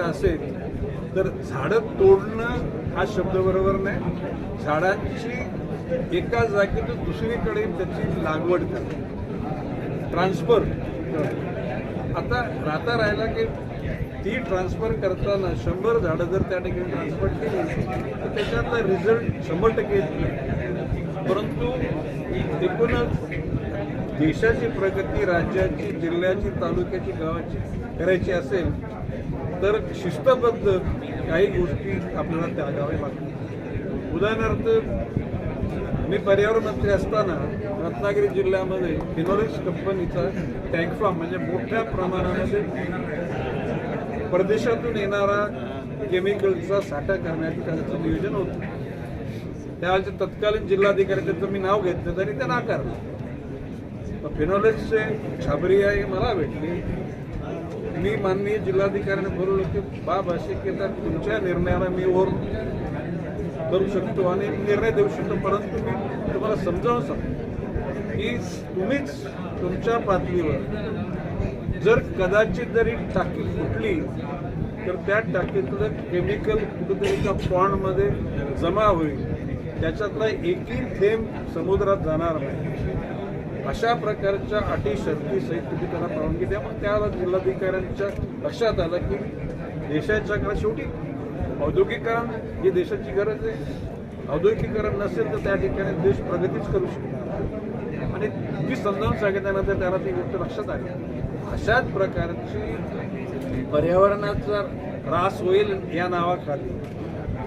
आवश्यकता असेल तर झाडं तोडणं हा शब्द बरोबर नाही. झाडांची एका जागेतून दुसरीकडे त्याची लागवड कर ट्रान्सफर आता राहता राहिला की ती ट्रान्सफर करताना शंभर झाडं जर त्या ठिकाणी ट्रान्सफर केली तर त्याच्यातला रिझल्ट शंभर टक्के येत नाही. परंतु एकूणच देशाची प्रगती राज्याची जिल्ह्याची तालुक्याची गावाची करायची असेल तर शिस्तबद्ध काही गोष्टी आपल्याला त्यागाव्या लागतात उदाहरणार्थ मी पर्यावरण मंत्री असताना रत्नागिरी जिल्ह्यामध्ये फिनोलेक्स कंपनीचा टँक फार्म म्हणजे मोठ्या प्रमाणामध्ये परदेशातून येणारा केमिकलचा साठा करण्याचं त्याचं नियोजन होतं. त्यावेळेचे तत्कालीन जिल्हाधिकारी त्याचं मी नाव घेतलं तरी ते नाकारलं फिनोलेक्सचे छाबरी आहे मला भेटली. मी माननीय जिल्हाधिकाऱ्यांना बोलवलं की बाब असे की आता तुमच्या निर्णयाला मी ओर करू शकतो आणि निर्णय देऊ शकतो परंतु मी तुम्हाला समजावून सांगतो. की तुम्हीच तुमच्या पातळीवर जर कदाचित जरी टाकी फुटली तर त्या टाकीतलं केमिकल कुठेतरी एका पॉन्डमध्ये जमा होईल. त्याच्यातला एकही थेंब समुद्रात जाणार नाही. अशा प्रकारच्या अटी शर्ती सहित तुम्ही त्याला परवानगी द्या. मग त्या जिल्हाधिकाऱ्यांच्या लक्षात आलं की देशाच्या देशाच्याकडे शेवटी औद्योगिकरण ही देशाची गरज आहे. औद्योगिकीकरण नसेल तर त्या ठिकाणी देश प्रगतीच करू शकणार आणि ती समजावून सांगितल्यानंतर त्याला ती गोष्ट लक्षात आली. अशाच प्रकारची पर्यावरणाचा ऱ्हास होईल या नावाखाली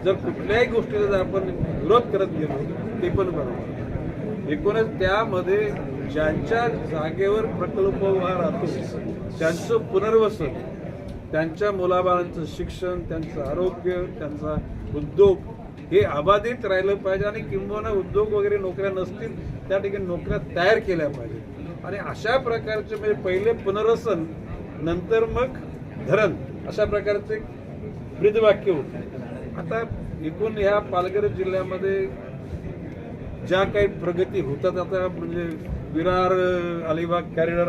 जर कुठल्याही गोष्टीला जर आपण विरोध करत गेलो ते पण बरोबर. एकूणच त्यामध्ये ज्यांच्या जागेवर प्रकल्प उभा राहतो त्यांचं पुनर्वसन त्यांच्या मुलाबाळांचं शिक्षण त्यांचं आरोग्य त्यांचा उद्योग हे अबाधित राहिलं पाहिजे आणि किंबहुना उद्योग वगैरे नोकऱ्या नसतील त्या ठिकाणी नोकऱ्या तयार केल्या पाहिजे. आणि अशा प्रकारचे म्हणजे पहिले पुनर्वसन नंतर मग धरण अशा प्रकारचे ब्रीदवाक्य होते. आता एकूण ह्या पालघर जिल्ह्यामध्ये ज्या काही प्रगती होतात आता म्हणजे विरार अलिबाग कॅरिडॉर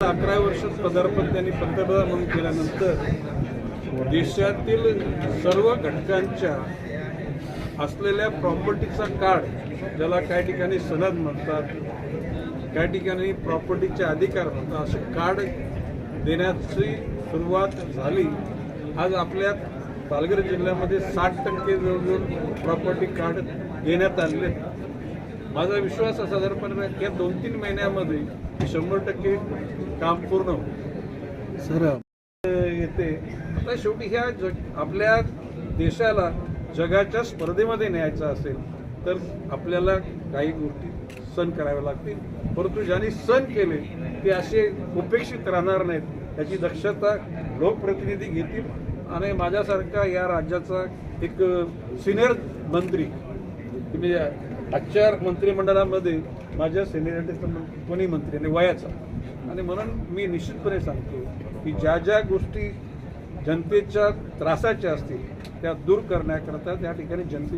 अकरा वर्ष पदार्पण त्यांनी पंतप्रधान म्हणून केल्यानंतर देशातील सर्व घटकांच्या असलेल्या प्रॉपर्टीचा कार्ड ज्याला काही ठिकाणी सनद म्हणतात काही ठिकाणी प्रॉपर्टीचे अधिकार म्हणतात असे कार्ड देण्याची सुरुवात झाली. आज आपल्या पालघर जिल्ह्यामध्ये साठ टक्के जवळजवळ प्रॉपर्टी कार्ड देण्यात आलेले माझा विश्वास असा साधारणपणे या दोन तीन महिन्यामध्ये हे शंभर टक्के काम पूर्ण होईल. सर येते. आता शेवटी ह्या जग आपल्या देशाला जगाच्या स्पर्धेमध्ये न्यायचं असेल तर आपल्याला काही गोष्टी सण कराव्या लागतील. परंतु ज्यांनी सण केले ते असे उपेक्षित राहणार नाहीत. याची दक्षता लोकप्रतिनिधी घेतील आणि माझ्यासारखा या राज्याचा एक सिनियर मंत्री म्हणजे आजच्या मंत्रिमंडळामध्ये माझ्या सिनियरिटीचा कोणी मंत्री आणि वयाचा. आणि म्हणून मी निश्चितपणे सांगतो की ज्या ज्या गोष्टी जनतेच्या त्रासाच्या असतील त्या दूर करण्याकरता त्या ठिकाणी जनते